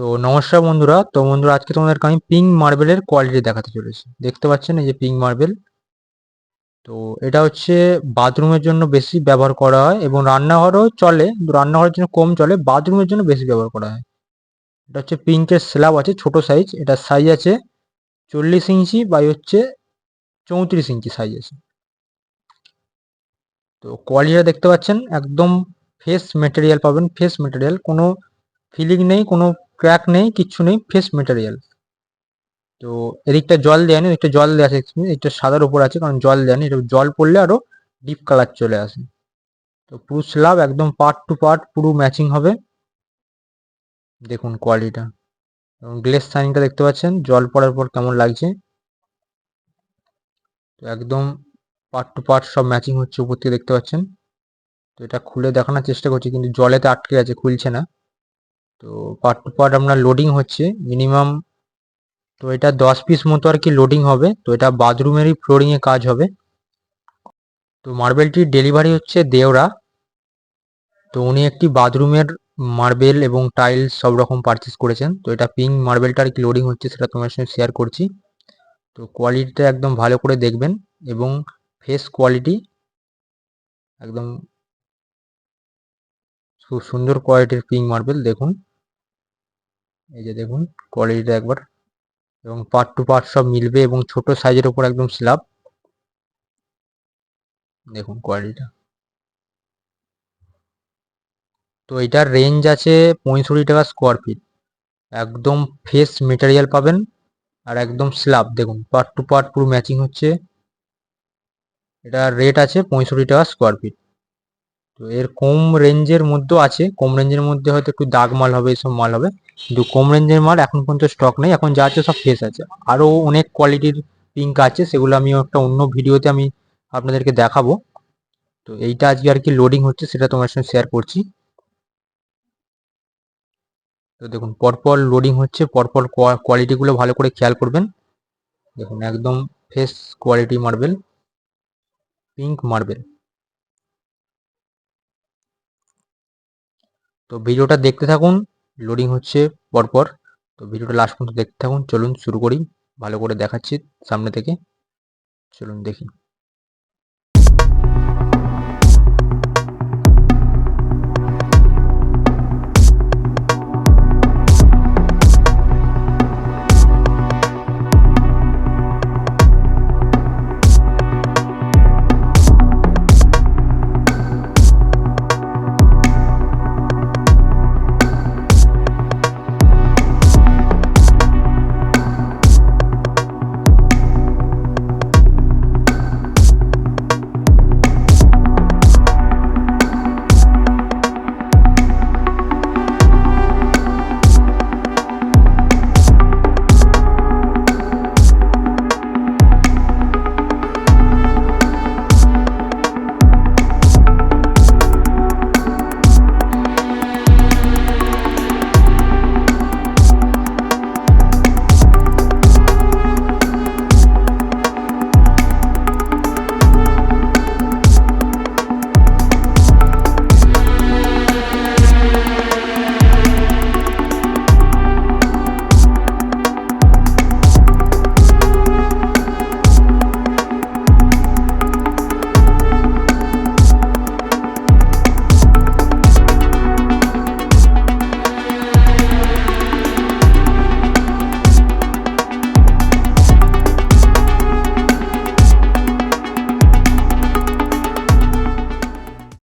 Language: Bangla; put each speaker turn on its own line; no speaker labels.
তো নমস্কার বন্ধুরা। তো বন্ধুরা, আজকে তোমাদেরকে আমি পিঙ্ক মার্বেলের কোয়ালিটি দেখাতে চলেছি। দেখতে পাচ্ছেন এই যে পিঙ্ক মার্বেল তো এটা হচ্ছে বাথরুমের জন্য বেশি ব্যবহার করা হয় এবং রান্নাঘরও চলে রান্নাঘরের জন্য কম চলে বাথরুমের জন্য বেশি ব্যবহার করা হয়। এটা হচ্ছে পিঙ্কের স্ল্যাব আছে, ছোট সাইজ এটা সাইজ আছে চল্লিশ ইঞ্চি বাই হচ্ছে চৌত্রিশ ইঞ্চি সাইজ আছে। তো কোয়ালিটিটা দেখতে পাচ্ছেন, একদম ফ্রেশ মেটেরিয়াল পাবেন ফ্রেশ মেটেরিয়াল কোনো ফিলিং নেই, কোনো ক্র্যাক নেই, কিচ্ছু নেই ফ্রেশ মেটেরিয়াল তো এদিকটা জল দেয়নি এদিকটা জল দেওয়া আছে এটা সাদার উপর আছে, কারণ জল দেয়নি এটা জল পড়লে আরও ডিপ কালার চলে আসে। তো পুরো স্ল্যাব একদম পার্ট টু পার্ট পুরো ম্যাচিং হবে। দেখুন কোয়ালিটিটা এবং গ্লেস শাইনিংটা দেখতে পাচ্ছেন, জল পড়ার পর কেমন লাগছে। তো একদম পার্ট টু পার্ট সব ম্যাচিং হচ্ছে উপর থেকে দেখতে পাচ্ছেন। তো এটা খুলে দেখানোর চেষ্টা করছি, কিন্তু জলেতে আটকে আছে, খুলছে না। তো পার্ট টু পার্ট আপনার লোডিং হচ্ছে মিনিমাম তো এটা দশ পিস মতো আর কি লোডিং হবে, তো এটা বাথরুমেরই ফ্লোরিংয়ে কাজ হবে। তো মার্বেলটির ডেলিভারি হচ্ছে দেওরা। তো উনি একটি বাথরুমের মার্বেল এবং টাইলস সব রকম পারচেস করেছেন। তো এটা পিঙ্ক মার্বেলটা আর কি লোডিং হচ্ছে সেটা তোমার সঙ্গে শেয়ার করছি। তো কোয়ালিটিটা একদম ভালো করে দেখবেন এবং ফেস কোয়ালিটি একদম খুব সুন্দর কোয়ালিটির পিঙ্ক মার্বেল দেখুন। এই যে দেখুন কোয়ালিটিটা একবার। এবং পার্ট টু পার্ট সব মিলবে এবং ছোট সাইজের উপর একদম স্ল্যাব দেখুন কোয়ালিটিটা তো এটার রেঞ্জ আছে পঁয়ষট্টি টাকা স্কোয়ার ফিট একদম ফ্রেশ মেটেরিয়াল পাবেন আর একদম স্ল্যাব দেখুন পার্ট টু পার্ট পুরো ম্যাচিং হচ্ছে। এটার রেট আছে পঁয়ষট্টি টাকা স্কোয়ার ফিট তো এর কম রেঞ্জের মধ্যেও আছে। কম রেঞ্জের মধ্যে হয়তো একটু দাগ মাল হবে, এসব মাল হবে। কিন্তু কম রেঞ্জের মাল এখন পর্যন্ত স্টক নেই। এখন যা আছে সব ফ্রেশ আছে। আরও অনেক কোয়ালিটির পিঙ্ক আছে, সেগুলো আমি একটা অন্য ভিডিওতে আমি আপনাদেরকে দেখাবো। তো এইটা আজকে আর কি লোডিং হচ্ছে, সেটা তোমার সঙ্গে শেয়ার করছি। তো দেখুন, পরপর লোডিং হচ্ছে, পরপর কোয়ালিটিগুলো ভালো করে খেয়াল করবেন। দেখুন, একদম fresh quality marble pink marble তো ভিডিওটা দেখতে থাকুন লোডিং হচ্ছে পরপর। তো ভিডিওটা লাস্ট পর্যন্ত দেখতে থাকুন, চলুন শুরু করি। ভালো করে দেখাচ্ছি সামনে থেকে। চলুন দেখি।